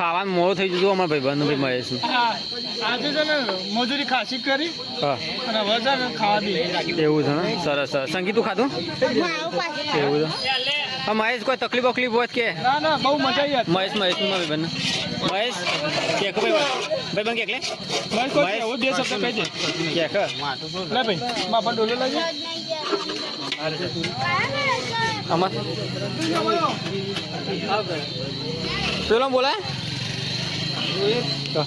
ખાવાનું મોડું થઈ ગયું અમારા ભાઈ બંધ ભાઈ મહેશ આજે છે ને મજૂરી ખાસી કરી અને હવે ખાવા દી એવું છે ને? સરસ સરસ. સંગીત તું ખાધું? એવું છે? હા મહેશ કોઈ તકલીફ વકલીફ હોય કે? ના ના બહુ મજા આવી મહેશ મહેશનું ભાઈ બંધ મહેશ કે ભાઈ ભાઈ બંધ કે એકલે બસ કોઈ એવું બે શબ્દ કહી દે. કે લે ભાઈ બાપા ડોલો લાગી આમાં? પેલો બોલાય. તો.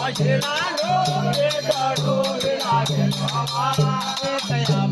Thank you.